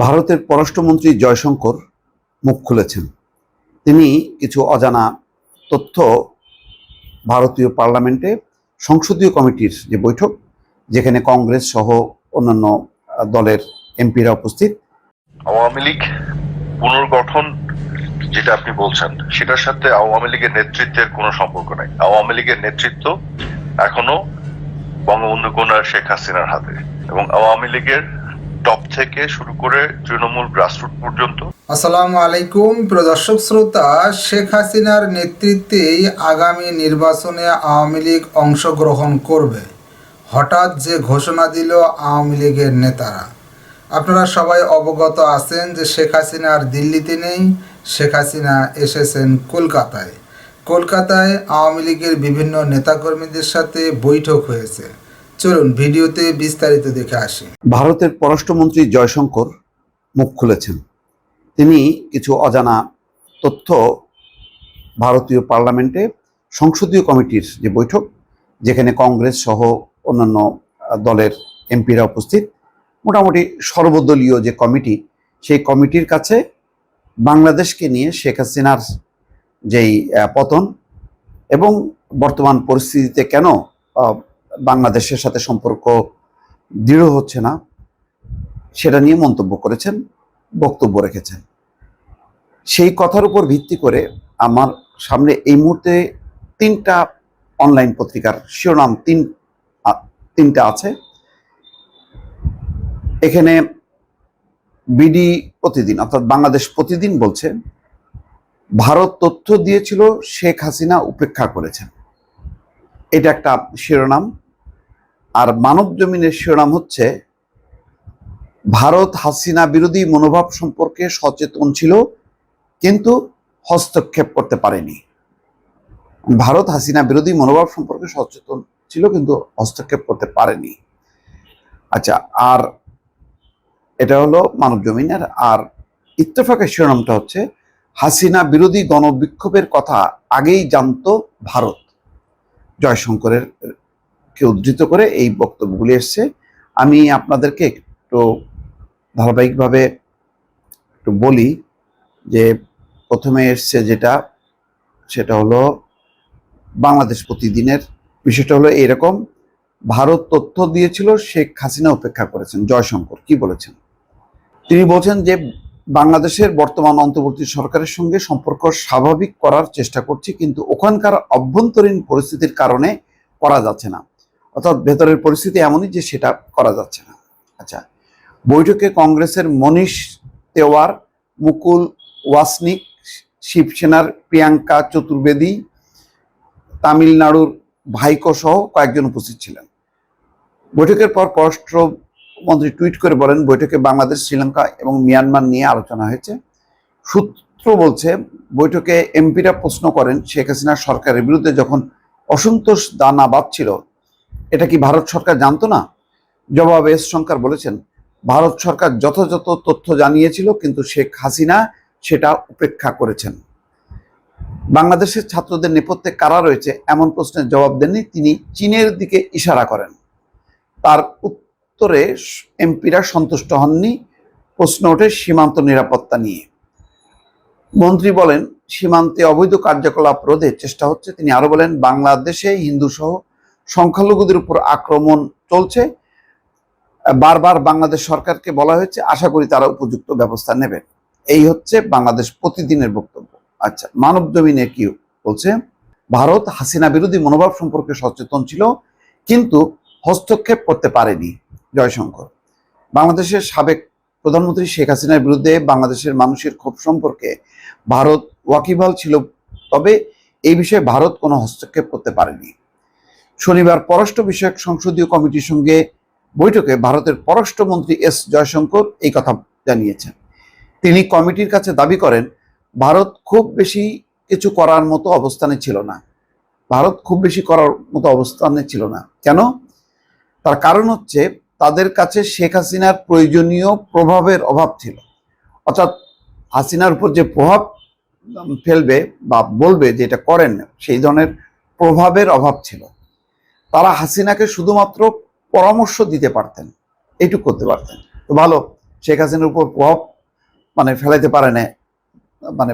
ভারতের পররাষ্ট্রমন্ত্রী জয়শঙ্কর মুখ খুলেছেন। তিনি কিছু অজানা তথ্য ভারতীয় পার্লামেন্টে সংসদীয় কমিটির যে বৈঠক, যেখানে কংগ্রেস সহ অন্যান্য দলের এমপিরা উপস্থিত। আওয়ামী লীগ পুনর্গঠন যেটা আপনি বলছেন, সেটার সাথে আওয়ামী লীগের নেতৃত্বের কোনো সম্পর্ক নাই। আওয়ামী লীগের নেতৃত্ব এখনও বঙ্গবন্ধু কন্যা শেখ হাসিনার হাতে এবং আওয়ামী লীগের টপ থেকে শুরু করে তৃণমূল গ্রাসরুট পর্যন্ত। আসসালামু আলাইকুম, প্রিয় দর্শক শ্রোতা, শেখ হাসিনার নেতৃত্বেই আগামী নির্বাচনে আওয়ামী লীগ অংশগ্রহণ করবে। হঠাৎ যে ঘোষণা দিল আওয়ামী লীগের নেতারা। আপনারা সবাই অবগত আছেন যে শেখ হাসিনার দিল্লিতে নেই, শেখ হাসিনা এসেছেন কলকাতায়। কলকাতায় আওয়ামী লীগের বিভিন্ন নেতাকর্মীদের সাথে বৈঠক হয়েছে। চলুন ভিডিওতে বিস্তারিত দেখে আসি। ভারতের পররাষ্ট্রমন্ত্রী জয়শঙ্কর মুখ খুলেছেন। তিনি কিছু অজানা তথ্য ভারতীয় পার্লামেন্টে সংসদীয় কমিটির যে বৈঠক, যেখানে কংগ্রেস সহ অন্যান্য দলের এমপিরা উপস্থিত, মোটামুটি সর্বদলীয় যে কমিটি, সেই কমিটির কাছে বাংলাদেশকে নিয়ে শেখ হাসিনার যেই পতন এবং বর্তমান পরিস্থিতিতে কেন বাংলাদেশের সাথে সম্পর্ক দৃঢ় হচ্ছে না, সেটা নিয়ে মন্তব্য করেছেন, বক্তব্য রেখেছেন। সেই কথার উপর ভিত্তি করে আমার সামনে এই মুহূর্তে তিনটা অনলাইন পত্রিকার শিরোনাম তিন তিনটা আছে। এখানে বিডি প্রতিদিন, অর্থাৎ বাংলাদেশ প্রতিদিন বলছে, ভারত তথ্য দিয়েছিল শেখ হাসিনা উপেক্ষা করেছেন। এটা একটা শিরোনাম। আর মানব জমিনের শিরোনাম হচ্ছে, ভারত হাসিনা বিরোধী মনোভাব সম্পর্কে সচেতন ছিল, কিন্তু হস্তক্ষেপ করতে পারেনি। ভারত হাসিনা বিরোধী মনোভাব সম্পর্কে সচেতন ছিল, কিন্তু হস্তক্ষেপ করতে পারেনি। আচ্ছা আর এটা হলো মানব জমিনের আর ইত্তেফাকের শিরোনামটা হচ্ছে, হাসিনা বিরোধী গণবিক্ষোভের কথা আগেই জানতো ভারত। জয়শঙ্করের কে উদ্ধৃত করে এই বক্তব্যগুলি এসছে। আমি আপনাদেরকে একটু ধারাবাহিকভাবে একটু বলি যে প্রথমে এসছে যেটা, সেটা হলো বাংলাদেশ প্রতিদিনের বিষয়টা হলো এরকম। ভারত তথ্য দিয়েছিল, শেখ হাসিনা উপেক্ষা করেছেন, জয়শঙ্কর, কি বলেছেন? তিনি বলছেন যে বাংলাদেশের বর্তমান অন্তর্বর্তী সরকারের সঙ্গে সম্পর্ক স্বাভাবিক করার চেষ্টা করছি, কিন্তু ওখানকার অভ্যন্তরীণ পরিস্থিতির কারণে করা যাচ্ছে না। অর্থাৎ ভেতরের পরিস্থিতি এমনই যে সেটা করা যাচ্ছে না। আচ্ছা বৈঠকে কংগ্রেসের মনীষ তেওয়ার, মুকুল ওয়াসনিক, শিবসেনার প্রিয়াঙ্কা চতুর্বেদী, তামিলনাড়ুর ভাইকো সহ কয়েকজন উপস্থিত ছিলেন। বৈঠকের পর পররাষ্ট্রমন্ত্রী টুইট করে বলেন, বৈঠকে বাংলাদেশ, শ্রীলঙ্কা এবং মিয়ানমার নিয়ে আলোচনা হয়েছে। সূত্র বলছে, বৈঠকে এমপিরা প্রশ্ন করেন, শেখ হাসিনার সরকারের বিরুদ্ধে যখন অসন্তোষ দানা বাঁধছিল এটা কি ভারত সরকার জানতো না? জবাবে এস শঙ্কর বলেছেন, ভারত সরকার যথাযথ তথ্য জানিয়েছিল, কিন্তু শেখ হাসিনা সেটা উপেক্ষা করেছেন। বাংলাদেশের ছাত্রদের নেপথ্যে কারা রয়েছে এমন প্রশ্নের জবাব দেননি, তিনি চীনের দিকে ইশারা করেন। তার উত্তরে এমপিরা সন্তুষ্ট হননি, প্রশ্ন ওঠে সীমান্ত নিরাপত্তা নিয়ে। মন্ত্রী বলেন, সীমান্তে অবৈধ কার্যকলাপ রোধে চেষ্টা হচ্ছে, তিনি আরও বলেন, বাংলাদেশে হিন্দু সহ সংখ্যালঘুদের উপর আক্রমণ চলছে। বারবার বাংলাদেশ সরকারকে বলা হয়েছে, আশা করি তারা উপযুক্ত ব্যবস্থা নেবেন। এই হচ্ছে বাংলাদেশ প্রতিদিনের বক্তব্য। আচ্ছা মানব জমিনে কি বলছে? ভারত হাসিনা বিরোধী মনোভাব সম্পর্কে সচেতন ছিল, কিন্তু হস্তক্ষেপ করতে পারেনি জয়শঙ্কর। বাংলাদেশের সাবেক প্রধানমন্ত্রী শেখ হাসিনার বিরুদ্ধে বাংলাদেশের মানুষের ক্ষোভ সম্পর্কে ভারত ওয়াকিবহাল ছিল, তবে এই বিষয়ে ভারত কোনো হস্তক্ষেপ করতে পারেনি। শনিবার পররাষ্ট্র বিষয়ক সংসদীয় কমিটির সঙ্গে বৈঠকে ভারতের পররাষ্ট্রমন্ত্রী এস জয়শঙ্কর এই কথা জানিয়েছেন। তিনি কমিটির কাছে দাবি করেন, ভারত খুব বেশি কিছু করার মতো অবস্থানে ছিল না। ভারত খুব বেশি করার মতো অবস্থানে ছিল না। কেন? তার কারণ হচ্ছে তাদের কাছে শেখ হাসিনার প্রয়োজনীয় প্রভাবের অভাব ছিল। অর্থাৎ হাসিনার উপর যে প্রভাব ফেলবে বা বলবে যে এটা করেন, সেই ধরনের প্রভাবের অভাব ছিল। তারা হাসিনাকে শুধুমাত্র পরামর্শ দিতে পারতেন এইটুকু করতে পারতেন। তো ভালো, শেখ হাসিনার উপর প্রভাব মানে ফেলাইতে পারে না মানে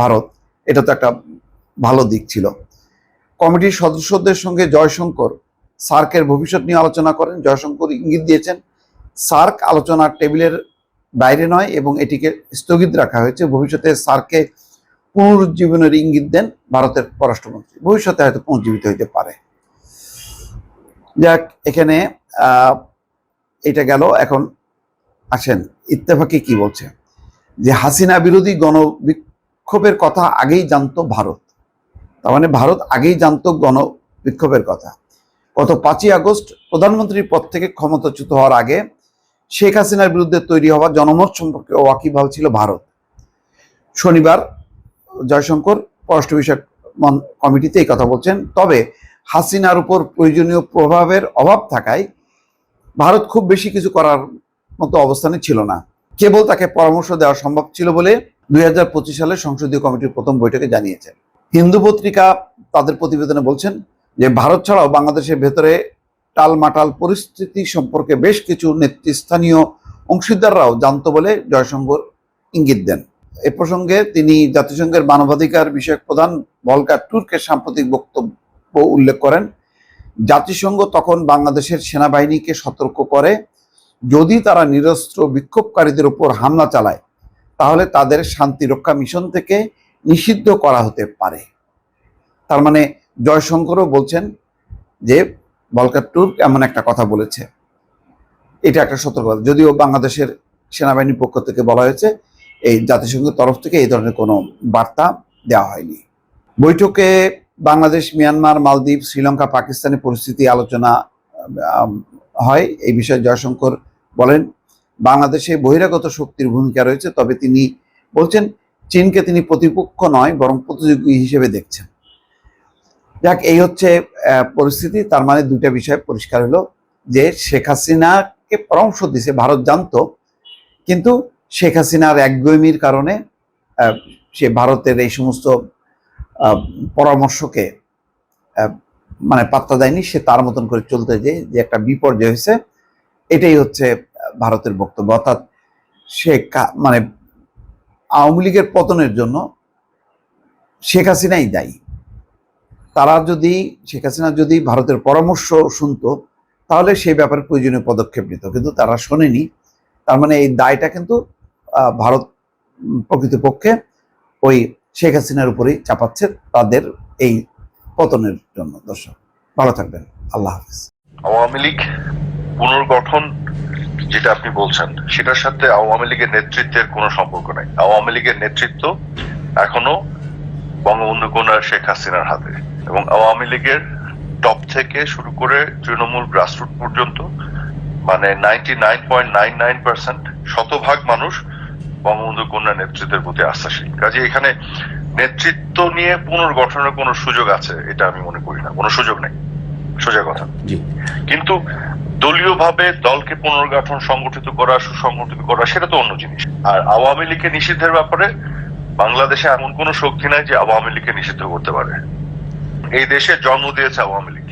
ভারত। এটা তো একটা ভালো দিক ছিল। কমিটির সদস্যদের সঙ্গে জয়শঙ্কর সার্কের ভবিষ্যৎ নিয়ে আলোচনা করেন। জয়শঙ্কর ইঙ্গিত দিয়েছেন, সার্ক আলোচনার টেবিলের বাইরে নয় এবং এটিকে স্থগিত রাখা হয়েছে। ভবিষ্যতে সার্কে পুনরুজ্জীবনের ইঙ্গিত দেন ভারতের পররাষ্ট্রমন্ত্রী। ভবিষ্যতে হয়তো পুনর্জীবিত হইতে পারে। যাক, এখানে এটা গেল, এখন আসেন, ইত্তেফাকে কি বলছে? যে হাসিনা বিরোধী গণবিক্ষোভের কথা আগেই জানতো ভারত। তার মানে ভারত আগেই জানতো গণবিক্ষোভের কথা। গত পাঁচই আগস্ট প্রধানমন্ত্রীর পদ থেকে ক্ষমতাচ্যুত হওয়ার আগে শেখ হাসিনার বিরুদ্ধে তৈরি হওয়া জনমত সম্পর্কে ওয়াকিবহাল ছিল ভারত। শনিবার জয়শঙ্কর পররাষ্ট্র বিষয়ক কমিটিতে এই কথা বলছেন। তবে হাসিনার উপর প্রয়োজনীয় প্রভাবের অভাব থাকায় ভারত খুব বেশি কিছু করার মতো অবস্থানে ছিল না। কেবল তাকে পরামর্শ দেওয়া সম্ভব ছিল বলে দুই হাজার পঁচিশ সালে সংসদীয় কমিটির প্রথম বৈঠকে জানিয়েছেন। হিন্দু পত্রিকা তাদের প্রতিবেদনে বলছেন যে, ভারত ছাড়াও বাংলাদেশের ভেতরে টালমাটাল পরিস্থিতি সম্পর্কে বেশ কিছু নেতৃস্থানীয় অংশীদাররাও জানতো বলে জয়শঙ্কর ইঙ্গিত দেন। এ প্রসঙ্গে তিনি জাতিসংঘের মানবাধিকার বিষয়ক প্রধান ভলকার টুর্কের সাম্প্রতিক বক্তব্য উল্লেখ করেন, জাতিসংঘ তখন বাংলাদেশের সেনাবাহিনীকে সতর্ক করে, যদি তারা নিরস্ত্র বিক্ষোভকারীদের উপর হামলা চালায়, তাহলে তাদের শান্তিরক্ষা মিশন থেকে নিষিদ্ধ করা হতে পারে। তার মানে জয়শঙ্করও বলছেন যে, বলকার টুর্ক এমন একটা কথা বলেছে। এটা একটা সতর্কতা। যদিও বাংলাদেশের সেনাবাহিনীর পক্ষ থেকে বলা হয়েছে, এই জাতিসংঘের তরফ থেকে এই ধরনের কোনো বার্তা দেওয়া হয়নি। বৈঠকে বাংলাদেশ, মিয়ানমার, মালদ্বীপ, শ্রীলঙ্কা পাকিস্তানের পরিস্থিতি আলোচনা হয়। এই বিষয়ে জয়শঙ্কর বলেন, বাংলাদেশে বহিরাগত শক্তির ভূমিকা রয়েছে, তবে তিনি বলছেন, চীনকে তিনি প্রতিপক্ষ নয়, বরং প্রতিযোগী হিসেবে দেখছেন। যাক, এই হচ্ছে পরিস্থিতি। তার মানে দুইটা বিষয় পরিষ্কার হলো, যে শেখ হাসিনাকে পরামর্শ দিছে, ভারত জানতো, কিন্তু শেখ হাসিনার একগুয়েমির কারণে সে ভারতের এই সমস্ত পরামর্শকে মানে পাত্তা দেয়নি, সে তার মতন করে চলতে যে যে একটা বিপর্যয় হয়েছে, এটাই হচ্ছে ভারতের বক্তব্য। অর্থাৎ সে মানে আওয়ামী লীগের পতনের জন্য শেখ হাসিনাই দায়ী। তারা যদি, শেখ হাসিনা যদি ভারতের পরামর্শ শুনতো, তাহলে সেই ব্যাপারে প্রয়োজনীয় পদক্ষেপ নিত। কিন্তু তারা শোনেনি। তার মানে এই দায়টা কিন্তু ভারত প্রকৃতপক্ষে ওই শেখ হাসিনার উপরেই চাপাচ্ছে তাদের এই পতনের জন্য। দর্শক, ভালো থাকবেন। আল্লাহ হাফিজ। আওয়ামী লীগ পুনর্গঠন যেটা আপনি বলছেন, সেটার সাথে আওয়ামী লীগের নেতৃত্বের কোনো সম্পর্ক নাই। আওয়ামী লীগের নেতৃত্ব এখনও বঙ্গবন্ধু কন্যা শেখ হাসিনার হাতে এবং আওয়ামী লীগের টপ থেকে শুরু করে তৃণমূল গ্রাসরুট পর্যন্ত মানে ninety nine point nine nine percent শতভাগ মানুষ বঙ্গবন্ধু কন্যা নেতৃত্বের প্রতি আস্থাশীল। কাজে এখানে নেতৃত্ব নিয়ে পুনর্গঠনের কোনো সুযোগ আছে এটা আমি মনে করি না। কোনো সুযোগ নেই। সোজা কথা। কিন্তু দলীয়ভাবে দলকে পুনর্গঠন সংগঠিত করা সুসংগঠিত করা সেটা তো অন্য জিনিস। আর আওয়ামী লীগকে নিষিদ্ধের ব্যাপারে বাংলাদেশে এমন কোন শক্তি নাই যে আওয়ামী লীগকে নিষিদ্ধ করতে পারে। এই দেশে জন্ম দিয়েছে আওয়ামী লীগ।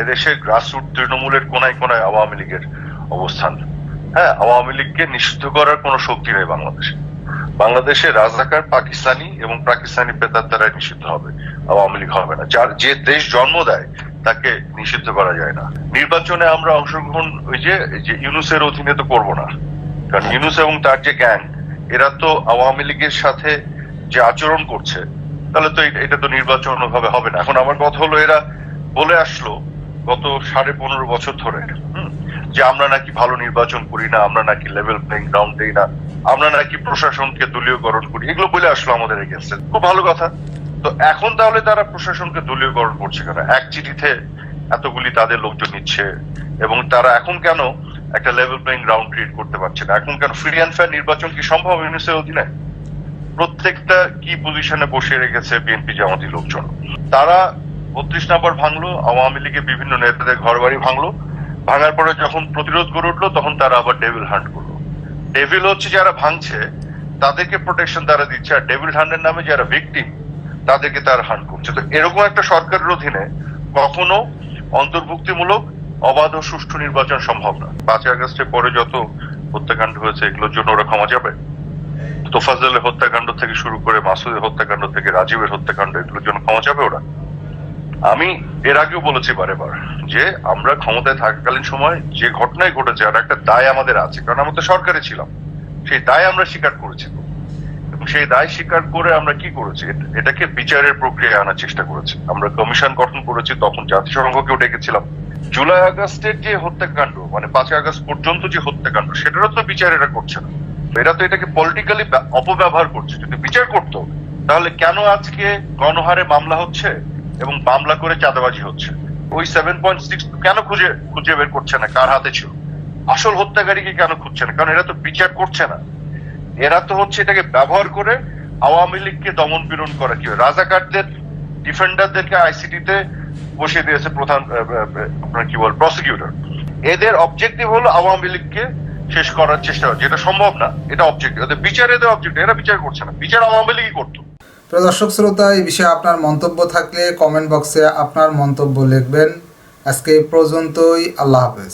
এদেশে গ্রাসরুট তৃণমূলের কোনায় কোনায় আওয়ামী লীগের অবস্থান। হ্যাঁ আওয়ামী লীগকে নিষিদ্ধ করার কোনো শক্তি নেই বাংলাদেশে। বাংলাদেশে রাজাকার পাকিস্তানি এবং পাকিস্তানি পেতার দ্বারা নিষিদ্ধ হবে আওয়ামী লীগ হবে না। যার যে দেশ জন্ম দেয় তাকে নিষিদ্ধ করা যায় না। নির্বাচনে আমরা অংশগ্রহণ ওই যে ইউনুসের অধীনে তো করব না। কারণ ইউনুস এবং তার যে গ্যাং এরা তো আওয়ামী লীগের সাথে যে আচরণ করছে তাহলে তো এটা তো নির্বাচন ভাবে হবে না। এখন আমার কথা হলো এরা বলে আসলো গত সাড়ে পনেরো বছর ধরে হুম, যে আমরা নাকি ভালো নির্বাচন করি না, আমরা নাকি লেভেল প্লেইং গ্রাউন্ড দেই না, আমরা নাকি প্রশাসনকে দলীয়করণ করি, এগুলো বলে আসলো আমাদের এগেনস্টে খুব ভালো কথা। তো এখন তাহলে তারা প্রশাসনকে দলীয়করণ করছে কেন? এক চিঠিতে এতগুলি তাদের লোকজন নিচ্ছে এবং তারা এখন কেন একটা লেভেল প্লেইং গ্রাউন্ড ক্রিয়েট করতে পারছে না? এখন কেন ফ্রি অ্যান্ড ফেয়ার নির্বাচন কি সম্ভব ইউনিসের অধীনে? প্রত্যেকটা কি পজিশনে বসে রেখেছে বিএনপি জামাতি লোকজন? তারা বত্রিশ নাম্বার ভাঙলো, আওয়ামী লীগের বিভিন্ন নেতাদের ঘর বাড়ি ভাঙলো ভাঙার পরে যখন প্রতিরোধ করে উঠল, তখন তারা আবার ডেভিল হান্ট করল। ডেভিল হচ্ছে যারা ভাঙছে, তাদেরকে প্রোটেকশন তারা দিচ্ছে, আর ডেভিল হান্টের নামে যারা ভিকটিম তাদেরকে তার হান্ট করছে। তো এরকম একটা সরকারের অধীনে কখনো অন্তর্ভুক্তিমূলক, অবাধ ও সুষ্ঠু নির্বাচন সম্ভব না। পাঁচই আগস্টের পরে যত হত্যাকাণ্ড হয়েছে, এগুলোর জন্য ওরা ক্ষমা যাবে তোফাজলের হত্যাকাণ্ড থেকে শুরু করে মাসুদের হত্যাকাণ্ড থেকে রাজীবের হত্যাকাণ্ড, এগুলোর জন্য ক্ষমা যাবে ওরা? আমি এর আগেও বলেছি বারে বার যে আমরা ক্ষমতায় থাকাকালীন সময় যে ঘটনায় ঘটেছে আর একটা দায় আমাদের আছে, কারণ আমরা তো সরকারে ছিলাম, সেই দায় আমরা স্বীকার করেছি এবং সেই দায় স্বীকার করে আমরা কি করেছি? এটাকে বিচারের প্রক্রিয়ায় আনার চেষ্টা করেছি। আমরা কমিশন গঠন করেছি, তখন জাতিসংঘকেও ডেকেছিলাম। জুলাই আগস্টের যে হত্যাকাণ্ড মানে পাঁচই আগস্ট পর্যন্ত যে হত্যাকাণ্ড, সেটারও তো বিচার এরা করছে না। এরা তো এটাকে পলিটিক্যালি অপব্যবহার করছে। যদি বিচার করতো, তাহলে কেন আজকে গণহারে মামলা হচ্ছে? এবং মামলা করে চাঁদাবাজি হচ্ছে। ওই সেভেন পয়েন্ট সিক্স কেন খুঁজে খুঁজে বের করছে না? কার হাতে ছিল? আসল হত্যাকারীকে কেন খুঁজছে না? কারণ এরা তো বিচার করছে না। এরা তো হচ্ছে এটাকে ব্যবহার করে আওয়ামী লীগকে দমন পীড়ন করা কি রাজাকারদের ডিফেন্ডারদেরকে আইসিটিতে বসিয়ে দিয়েছে প্রধান আপনার কি বল প্রসিকিউটর এদের অবজেক্টিভ হলো আওয়ামী লীগকে শেষ করার চেষ্টা যেটা সম্ভব না, এটা অবজেক্টিভ বিচার, এদের অবজেক্টিভ এরা বিচার করছে না। বিচার আওয়ামী লীগই করতো। প্রিয় দর্শক শ্রোতা, এই বিষয়ে আপনার মন্তব্য থাকলে কমেন্ট বক্সে আপনার মন্তব্য লিখবেন। আজকে এই পর্যন্তই, আল্লাহ হাফেজ।